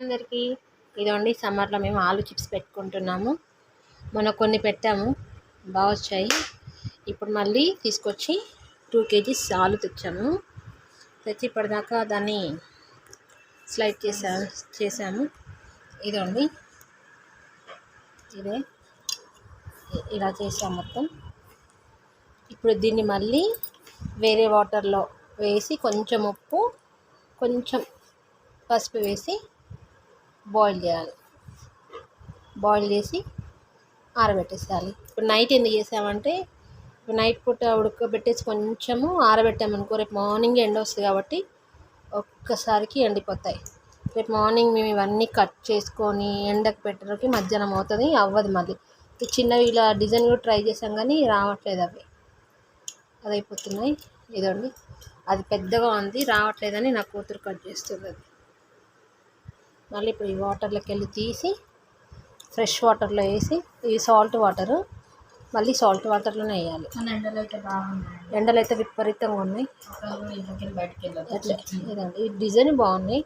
అందరికీ ఇదండి సమ్మర్లో మేము ఆలు చిప్స్ పెట్టుకుంటున్నాము. మొన్న కొన్ని పెట్టాము బాగా వచ్చాయి. ఇప్పుడు మళ్ళీ తీసుకొచ్చి టూ కేజీస్ ఆలు తెచ్చాము. తెచ్చి ఇప్పటిదాకా దాన్ని స్లైడ్ చేసా చేసాము. ఇదండి ఇదే. ఇలా చేసాం మొత్తం. ఇప్పుడు దీన్ని మళ్ళీ వేరే వాటర్లో వేసి కొంచెం ఉప్పు కొంచెం పసుపు వేసి బాయిల్ చేయాలి. బాయిల్ చేసి ఆరబెట్టేసేయాలి. ఇప్పుడు నైట్ ఎందుకు చేసామంటే ఇప్పుడు నైట్ పూట ఉడకబెట్టేసి కొంచెము ఆరబెట్టామనుకో రేపు మార్నింగ్ ఎండ వస్తుంది కాబట్టి ఒక్కసారికి ఎండిపోతాయి. రేపు మార్నింగ్ మేము ఇవన్నీ కట్ చేసుకొని ఎండకు పెట్టడానికి మధ్యాహ్నం అవుతుంది అవ్వదు మళ్ళీ. ఈ చిన్నవి ఇలా డిజైన్ కూడా ట్రై చేసాం కానీ రావట్లేదు అవి. అది అయిపోతున్నాయి ఇదండి అది పెద్దగా ఉంది రావట్లేదని నా కూతురు కట్ చేస్తుంది అది మళ్ళీ ఇప్పుడు ఈ వాటర్లోకి వెళ్ళి తీసి ఫ్రెష్ వాటర్లో వేసి ఈ సాల్ట్ వాటరు మళ్ళీ సాల్ట్ వాటర్లోనే వేయాలి. ఎండలు అయితే బాగున్నాయి. ఎండలు అయితే విపరీతంగా ఉన్నాయి. బయటకు అట్లా. ఇదండి. ఈ డిజైన్ బాగున్నాయి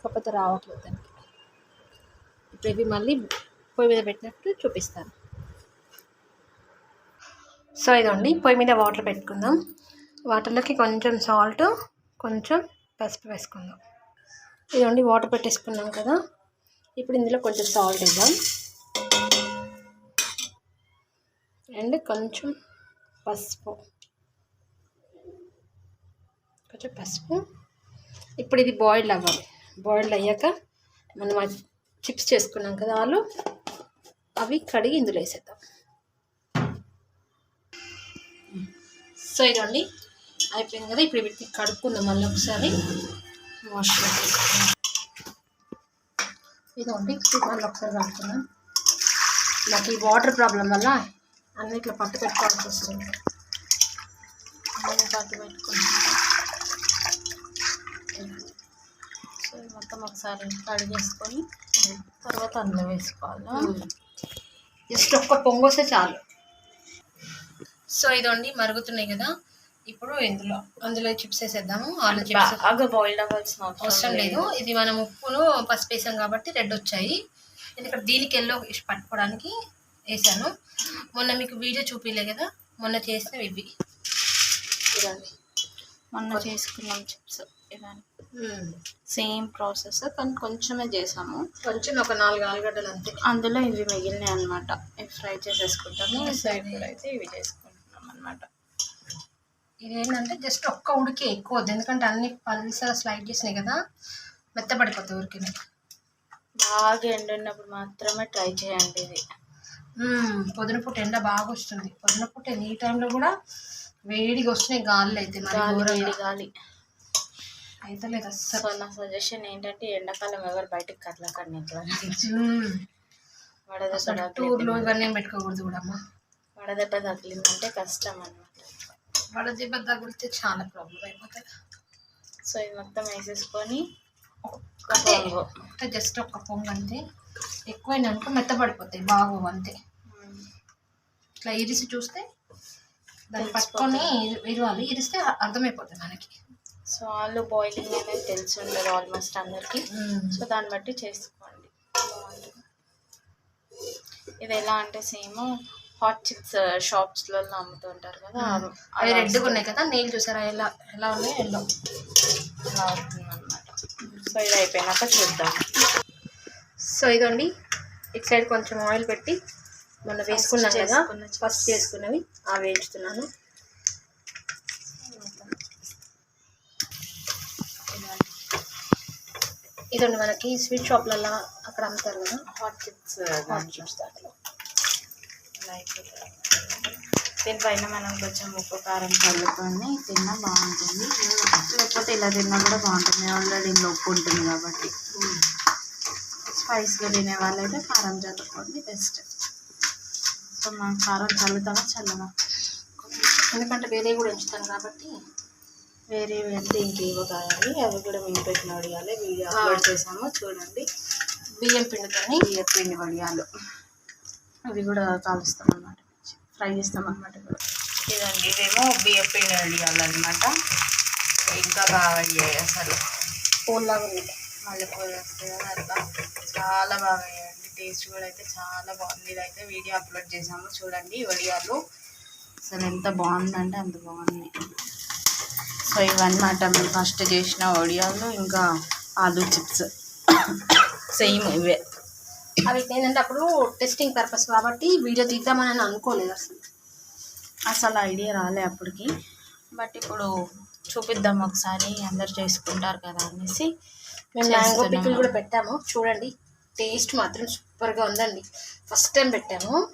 కాకపోతే రావట్లేదు దానికి. ఇప్పుడు ఇవి మళ్ళీ పొయ్యి మీద పెట్టినట్టు చూపిస్తాను. సో ఇదండి. పొయ్యి మీద వాటర్ పెట్టుకుందాం. వాటర్లోకి కొంచెం సాల్ట్ కొంచెం పసుపు వేసుకుందాం. ఇదండి వాటర్ పెట్టేసుకున్నాం కదా. ఇప్పుడు ఇందులో కొంచెం సాల్ట్ ఇద్దాం అండ్ కొంచెం పసుపు. కొంచెం పసుపు. ఇప్పుడు ఇది బాయిల్ అవ్వాలి. బాయిల్ అయ్యాక మనం చిప్స్ చేసుకున్నాం కదా వాళ్ళు అవి కడిగి ఇందులో వేసేద్దాం. సో ఇదండి అయిపోయింది కదా. ఇప్పుడు వీటిని కడుక్కుందాం మళ్ళీ ఒకసారి. వాష్ ఇదండి మళ్ళీ ఒకసారి కడుక్కున్నాం నాకు ఈ వాటర్ ప్రాబ్లం వల్ల అన్ని ఇట్లా పట్టు పెట్టుకోవాల్సి వస్తుంది. అన్నీ పట్టు పెట్టుకుంటున్నాను సో మొత్తం ఒకసారి కడిగేసుకొని తర్వాత అందులో వేసుకోవాలి? జస్ట్ ఒక్క పొంగు వస్తే చాలు. సో ఇదండి మరుగుతున్నాయి కదా. ఇప్పుడు ఇందులో అందులో చిప్స్ వేసేద్దాము ఆలు చిప్స్ బాగా బాయిల్డ్ అవ్వాల్సిన అవసరం లేదు. ఇది మనం ఉప్పును పసుపు వేసాం కాబట్టి రెడ్ వచ్చాయి. ఎందుకంటే దీనికి ఎల్లో పట్టుకోవడానికి వేసాను. మొన్న మీకు వీడియో చూపిలే కదా మొన్న చేసినవి ఇవి. ఇదండి. మొన్న చేసుకున్నాం చిప్స్ ఇవన్నీ. సేమ్ ప్రాసెస్ కానీ కొంచెమే చేసాము. కొంచెం ఒక నాలుగు ఆలుగడ్డలు అంతే. అందులో ఇవి మిగిలినాయి అనమాట ఫ్రై చేసేసుకుంటాము సైడ్. అయితే ఇవి చేసుకుంటున్నాం అనమాట ఇది ఏంటంటే జస్ట్ ఒక్క ఉడికి ఎక్కువ ఎందుకంటే అన్ని పల్సగా స్లైడ్ చేసినాయి కదా మెత్తపడిపోతాయి ఉడికి బాగా ఎండున్నప్పుడు మాత్రమే ట్రై చేయండి ఇది. పొద్దున పూట ఎండ బాగా వస్తుంది. పొద్దున పూట ఈ టైంలో కూడా వేడిగా వస్తున్నాయి గాలులు అయితే మరి గాలి గాలి. అయితే లేదు సో అస్సలు నా సజెషన్ ఏంటంటే ఎండాకాలం ఎవరు బయటకు కదలకండి ఇంట్లో. వడదెబ్బ అసలు టూర్లు ఇవన్నీ పెట్టుకోకూడదు కూడా అమ్మ. వడదెబ్బ తగిలిందంటే కష్టం అనమాట వడ దెబ్బ తగిలితే చాలా ప్రాబ్లం అయిపోతుంది సో ఇది మొత్తం వేసేసుకొని. అంటే జస్ట్ ఒక్క పొంగు అంతే. ఎక్కువైనాక మెత్తపడిపోతాయి బాగు అంతే. ఇట్లా ఇరిసి చూస్తే దాన్ని పట్టుకొని ఇరి- ఇరవాలి. ఇరిస్తే అర్థమైపోతుంది మనకి. సో ఆలు బాయిలింగ్ అనేది తెలిసి ఉండదు ఆల్మోస్ట్ అందరికి సో దాన్ని బట్టి చేసుకోండి. ఇది ఎలా అంటే సేమ్ హాట్ చిప్స్ షాప్స్లలో అమ్ముతూ ఉంటారు కదా అవి రెడ్గా ఉన్నాయి కదా నీళ్ళు చూసారా ఎలా ఎలా ఉన్నాయి ఎల్లో? అలా అవుతుంది అనమాట సో ఇది అయిపోయినాక చూద్దాం. సో ఇదండి ఇటు సైడ్ కొంచెం ఆయిల్ పెట్టి మొన్న వేసుకున్నాం కదా. ఫస్ట్ చేసుకున్నవి అవి వేయించుతున్నాను. ఇదండి మనకి స్వీట్ షాప్లలో అక్కడ అమ్ముతారు కదా హాట్ చిప్స్ హాట్ చిప్స్ దాంట్లో. అయిపోతుంది దీనిపైన మనం కొంచెం ఉప్పు కారం చల్లుకొని తిన్నా బాగుంటుంది. లేకపోతే ఇలా తిన్నా కూడా బాగుంటుంది. ఆల్రెడీ ఇందులో ఉప్పు ఉంటుంది కాబట్టి. స్పైస్గా తినే వాళ్ళైతే కారం చల్లుకోండి బెస్ట్ సో మనం కారం చల్లుతామా చల్లమా? ఎందుకంటే వేరే కూడా ఉంచుతాను కాబట్టి. వేరే అంటే ఇంకేవో కావాలి అవి కూడా మేము పెట్టిన వడియాలి. వీడియో అప్లోడ్ చేసాము చూడండి. బియ్యం పిండితోని. బియ్య పిండి వడియాలు. అవి కూడా కాలుస్తాం అన్నమాట ఫ్రై చేస్తాం అన్నమాట ఇప్పుడు. ఇదండి ఇవేమో బియ్య పిండి వడియాలు అనమాట ఇంకా బాగా అయ్యాయి అసలు. పూల్లాగా ఉంది. మళ్ళీ పూలు వస్తాయి కదా అట్లా చాలా బాగా అయ్యాయండి టేస్ట్ కూడా అయితే చాలా బాగుంది. ఇదైతే వీడియో అప్లోడ్ చేసాము చూడండి వడియాలు అసలు ఎంత బాగుందంటే అంత బాగుంది. సో ఇవన్నమాట మేము ఫస్ట్ చేసిన వడియాలు ఇంకా ఆలూ చిప్స్. సేమ్ ఇవే. అవి ఏంటంటే అప్పుడు టెస్టింగ్ పర్పస్ కాబట్టి వీడియో తీద్దామని అనుకోలేదు అసలు. అసలు ఐడియా రాలే అప్పటికి. బట్ ఇప్పుడు చూపిద్దాం ఒకసారి అందరు చేసుకుంటారు కదా అనేసి మేము మ్యాంగో. పికిల్ కూడా పెట్టాము. చూడండి టేస్ట్ మాత్రం సూపర్గా ఉందండి. ఫస్ట్ టైం పెట్టాము.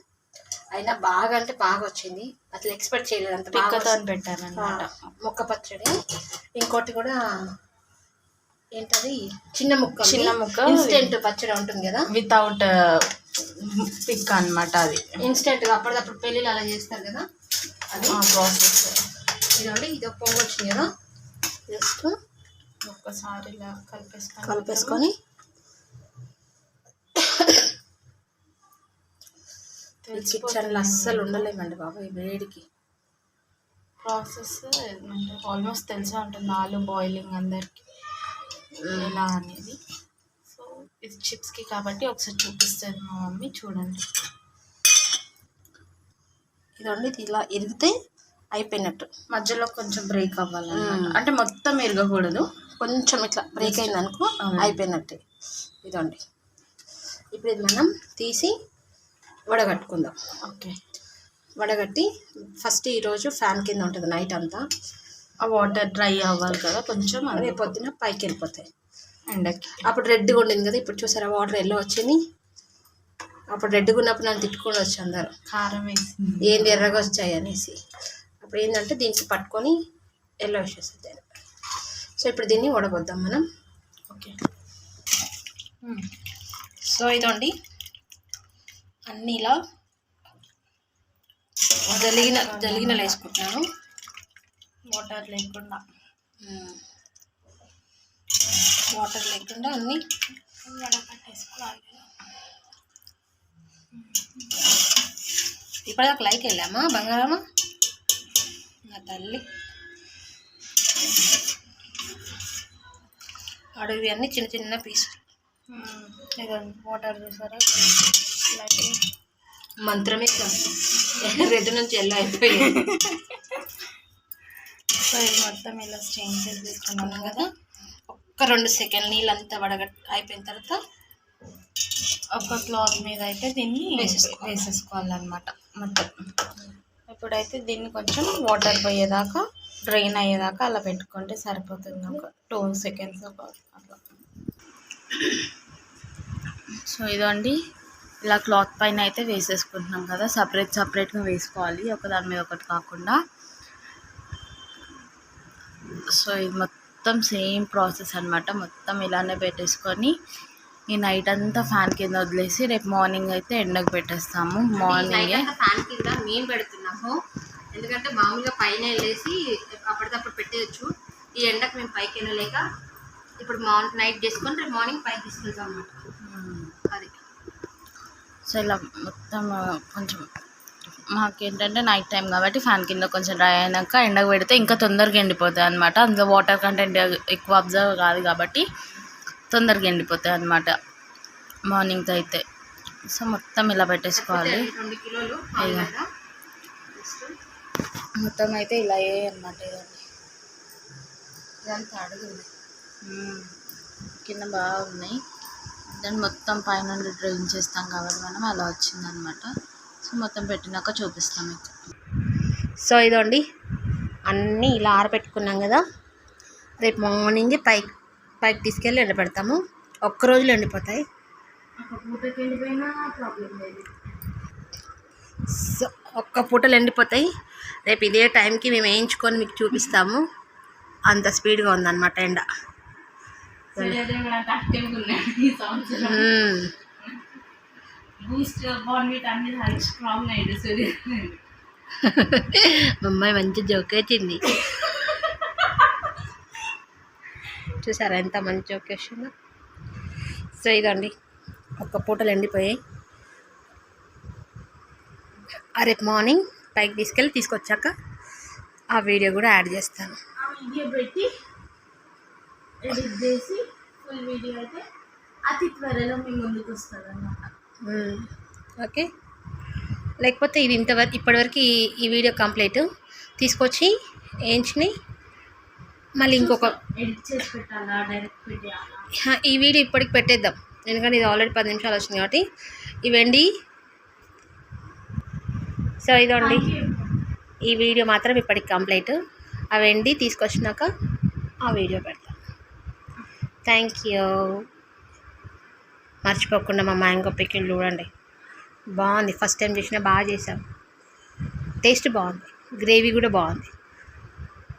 అయినా బాగా అంటే బాగా వచ్చింది. అసలు ఎక్స్పెక్ట్ చేయలేదు. అంత బాగా. పెట్టారనమాట. ఆ, మొక్క పచ్చడి. ఇంకోటి కూడా ఏంటది? చిన్న ముక్క చిన్న ముక్క. ఇన్స్టెంట్ పచ్చడి ఉంటుంది కదా? వితౌట్ పిక్ అన్నమాట అది. ఇన్స్టెంట్గా అప్పటిదప్పుడు పెళ్ళిళ్ళు అలా చేస్తారు కదా? అది. ప్రాసెస్ ఇదండి ఇది ఒక పొంగు వచ్చింది కదా? జస్ట్ ఒక్కసారి ఇలా కలిపేసుకొని కలిపేసుకొని కిచెన్లో అస్సలు ఉండలేమండి బాబు ఈ వేడికి. ప్రాసెస్ ఆల్మోస్ట్ తెలిసే ఉంటుంది ఆలు బాయిలింగ్ అందరికి. ఎలా అనేది. సో ఇది చిప్స్కి కాబట్టి ఒకసారి చూపిస్తుంది మా మమ్మీ చూడండి. ఇదండి ఇది ఇలా ఇరిగితే అయిపోయినట్టు. మధ్యలో కొంచెం బ్రేక్ అవ్వాలన్నమాట. అంటే మొత్తం ఇరగకూడదు. కొంచెం ఇట్లా బ్రేక్ అయింది అనుకో అవును. అయిపోయినట్టే. ఇదండి. ఇప్పుడు ఇది మనం తీసి వడగట్టుకుందాం. ఓకే. వడగట్టి ఫస్ట్ ఈరోజు ఫ్యాన్ కింద ఉంటుంది నైట్ అంతా. ఆ వాటర్ డ్రై అవ్వాలి కదా కొంచెం అదే పొద్దున పైకి వెళ్ళిపోతాయి. ఎండకి. అప్పుడు రెడ్గా ఉండింది కదా ఇప్పుడు చూసారా వాటర్ ఎల్లో వచ్చింది. అప్పుడు రెడ్గా ఉన్నప్పుడు నన్ను తిట్టుకొని వచ్చి అందరు. కారం వేసి ఏంది ఎర్రగా వచ్చాయి అనేసి. అప్పుడు ఏంటంటే దీనికి పట్టుకొని ఎల్లో వచ్చేస్తుంది సో ఇప్పుడు దీన్ని వడగొద్దాం మనం. ఓకే. సో ఇదండి. అన్నీ ఇలా జలిగిన జలిగిన వేసుకుంటున్నాను. వాటర్ లేకుండా. వాటర్ లేకుండా అన్నీ పట్టేసుకోవాలి ఇప్పటిదాకా లైక్ వెళ్ళామా బంగారమా నా తల్లి. అడవి అన్నీ చిన్న చిన్న పీసులు ఇదండి వాటర్ చూసారా? మంత్రమే కాదు. రెడ్ నుంచి ఎల్లో అయిపోయింది? సో ఇది మొత్తం ఇలా స్ట్రెయిన్ చేసి తీసుకున్నాను కదా. ఒక్క రెండు సెకండ్ నీళ్ళంతా వడగట్ అయిపోయిన తర్వాత ఒక క్లాత్ మీద అయితే దీన్ని వేసేసుకోవాలి. వేసేసుకోవాలన్నమాట మొత్తం. ఇప్పుడైతే దీన్ని కొంచెం వాటర్ పోయేదాకా డ్రైన్ అయ్యేదాకా అలా పెట్టుకుంటే సరిపోతుంది. ఒక టూ సెకండ్స్ ఒక అట్లా. సో ఇదండి ఇలా క్లాత్ పైన అయితే వేసేసుకుంటున్నాం కదా. సపరేట్ సపరేట్గా వేసుకోవాలి. ఒక దాని మీద ఒకటి కాకుండా. సో ఇది మొత్తం సేమ్ ప్రాసెస్ అన్నమాట. మొత్తం ఇలానే పెట్టేసుకొని ఈ నైట్ అంతా ఫ్యాన్ కింద వదిలేసి రేపు మార్నింగ్ అయితే ఎండకు పెట్టేస్తాము. మార్నింగే ఫ్యాన్ కింద మేము పెడుతున్నాము. ఎందుకంటే మామూలుగా పైన వెళ్ళేసి అప్పటికప్పుడు పెట్టేయచ్చు. ఈ ఎండకు మేము పైకి వెళ్ళలేక ఇప్పుడు మార్నింగ్ నైట్ చేసుకొని రేపు మార్నింగ్ పైకి తీసుకెళ్తాం అన్నమాట. అది. సో ఇలా మొత్తం కొంచెం మాకేంటంటే నైట్ టైం కాబట్టి ఫ్యాన్ కింద కొంచెం డ్రై అయినాక ఎండకు పెడితే ఇంకా తొందరగా ఎండిపోతాయి అనమాట అందులో వాటర్ కంటెంట్ ఎక్కువ అబ్జర్వ్ కాదు కాబట్టి తొందరగా ఎండిపోతాయి అనమాట మార్నింగ్తో అయితే. సో మొత్తం ఇలా పెట్టేసుకోవాలి. మొత్తం అయితే ఇలా అనమాట ఇదండి ఇదంతా అడుగుంది కింద బాగున్నాయి. దాన్ని మొత్తం పైన డ్రైన్ చేస్తాం కాబట్టి మనం అలా వచ్చిందనమాట సో మొత్తం పెట్టినాక చూపిస్తాం మీకు. సో ఇదండి. అన్నీ ఇలా ఆరబెట్టుకున్నాం కదా. రేపు మార్నింగ్ పైకి పైకి తీసుకెళ్ళి ఎండబెడతాము. ఒక్క రోజులో ఎండిపోతాయి. సో ఒక్క పూటలు ఎండిపోతాయి. రేపు ఇదే టైంకి మేము వేయించుకొని మీకు చూపిస్తాము. అంత స్పీడ్గా ఉందన్నమాట ఎండ. బూస్ట్ బాన్విట్ అన్ని హై స్ట్రాంగ్ అయ్యింది సూర్య అమ్మాయి మంచి జోక్ వచ్చింది చూసారా ఎంత మంచి జోక్ వచ్చిందో సో ఇదండి ఒక్క పూటలు ఎండిపోయాయి. ఆ రేపు మార్నింగ్ పైకి తీసుకెళ్ళి తీసుకొచ్చాక ఆ వీడియో కూడా యాడ్ చేస్తాను. ఆ వీడియో పెట్టి ఎడిట్ చేసి ఫుల్ వీడియో అయితే అతి త్వరలో మీ ముందుకు వస్తుంది అనమాట మ్మ్. ఓకే. లేకపోతే ఇది ఇంతవరకు ఇప్పటివరకు ఈ ఈ వీడియో కంప్లీట్. తీసుకొచ్చి వేయించుని మళ్ళీ ఇంకొక ఈ వీడియో ఇప్పటికి పెట్టేద్దాం. ఎందుకంటే ఇది ఆల్రెడీ పది నిమిషాలు వచ్చింది కాబట్టి. ఇవండి సో ఇదండి ఈ వీడియో మాత్రం ఇప్పటికి కంప్లీట్. అవండి తీసుకొచ్చినాక ఆ వీడియో పెడతాం. థ్యాంక్ యూ మర్చిపోకుండా మా మ్యాంగో పికిల్ చూడండి. బాగుంది. ఫస్ట్ టైం చేసినా బాగా చేసాం టేస్ట్ బాగుంది. గ్రేవీ కూడా బాగుంది.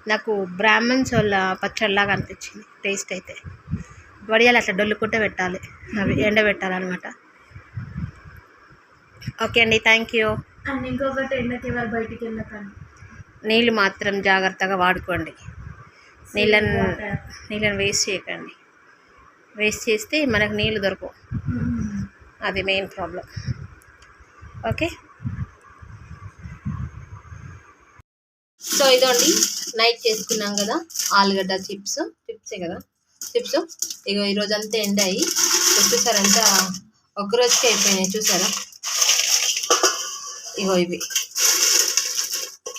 నాకు బ్రాహ్మణ్స్ వాళ్ళ పచ్చడిలాగా అనిపించింది. టేస్ట్ అయితే. వడియాలు అట్లా డొల్లుకుంటే పెట్టాలి. అవి ఎండబెట్టాలన్నమాట. ఓకే అండి. థ్యాంక్ యూ అండ్ ఇంకొకటి ఎండకి ఎవరు బయటికి వెళ్ళకండి నీళ్ళు మాత్రం జాగ్రత్తగా వాడుకోండి. నీళ్ళని. నీళ్ళని వేస్ట్ చేయకండి. వేస్ట్ చేస్తే మనకు నీళ్ళు దొరకవు. అది మెయిన్ ప్రాబ్లం ఓకే సో ఇదండి. నైట్ చేసుకున్నాం కదా ఆలుగడ్డ చిప్స్. చిప్సే కదా? చిప్స్ ఇగో ఈరోజు అంతా ఎండాయి చూసారా ఎంత ఒక రోజుకి అయిపోయినాయి చూసారా? ఇగో ఇవి.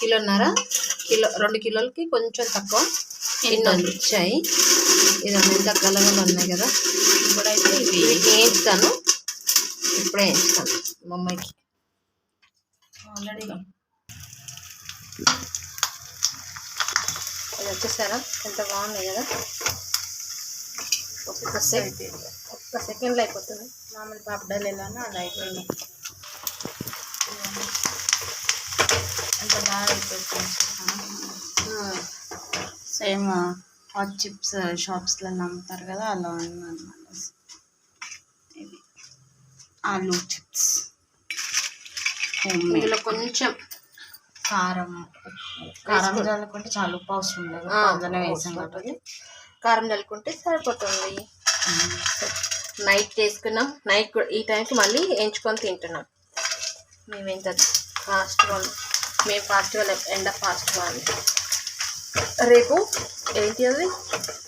కిలోన్నర? కిలో రెండు కిలోలకి కొంచెం తక్కువ. ఇన్ని వచ్చాయి ఇదంతా ఎంత గలగలు ఉన్నాయి కదా. ఇప్పుడైతే ఇవి వేయించుతాను ఇప్పుడే వేయించుతాను మా అమ్మాయికి ఆల్రెడీ ఇది వచ్చేసారా? ఎంత బాగున్నాయి కదా. ఒక్క సెకండ్ ఒక్క సెకండ్లో అయిపోతుంది. మామూలు పాపడాలు ఎలానో అలా అయిపోయినాయి ఎంత బాగా అయిపోతుంది సేమ్ హాట్ చిప్స్ షాప్స్లో అమ్ముతారు కదా అలా ఉందన్నమాట ఇది ఆలూ చిప్స్. ఇందులో కొంచెం కారం. కారం చల్లుకుంటే చాలా ఉప్పు అవసరం లేదు. అందులో వేసాం కాబట్టి. కారం చల్లుకుంటే సరిపోతుంది. నైట్ చేసుకున్నాం. నైట్ కూడా ఈ టైంకి మళ్ళీ ఎంచుకొని తింటున్నాం. మేము ఎంత ఫాస్ట్గా మేము ఫాస్ట్గా ఎండ ఫాస్ట్గా ఉంది రేపు ఏంటి అది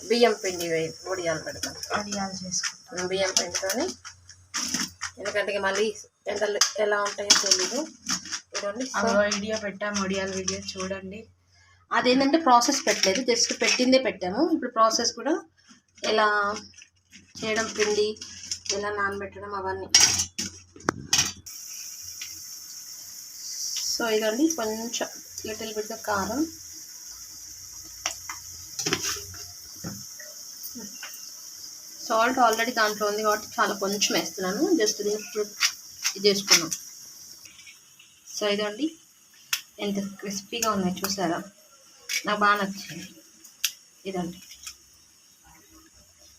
బియ్యం పిండి వేయి- వడియాలు పెడతాం. వడియాలు చేసుకుంటాం. బియ్యం పిండితోని. ఎందుకంటే మళ్ళీ ఎండలు ఎలా ఉంటాయో తెలీదు. అవి వీడియో పెట్టాము వడియాల వీడియో చూడండి. అదేంటంటే ప్రాసెస్ పెట్టలేదు జస్ట్ పెట్టిందే పెట్టాము. ఇప్పుడు ప్రాసెస్ కూడా ఎలా చేయడం పిండి ఎలా నానబెట్టడం అవన్నీ. సో ఇదండి కొంచెం లిటిల్ బిట్ కారం. సాల్ట్ ఆల్రెడీ దాంట్లో ఉంది కాబట్టి చాలా కొంచెం వేస్తున్నాను. జస్ట్ దీన్ని ఇది చేసుకున్నాం. సో ఇదండి. ఎంత క్రిస్పీగా ఉన్నాయి చూసారా? నాకు బాగా నచ్చింది. ఇదండి.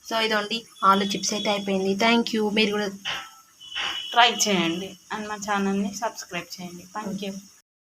సో ఇదండి. ఆలు చిప్స్ అయితే అయిపోయింది. థ్యాంక్ యూ మీరు కూడా ట్రై చేయండి. అండ్ మా ఛానల్ని సబ్స్క్రైబ్ చేయండి. Thank you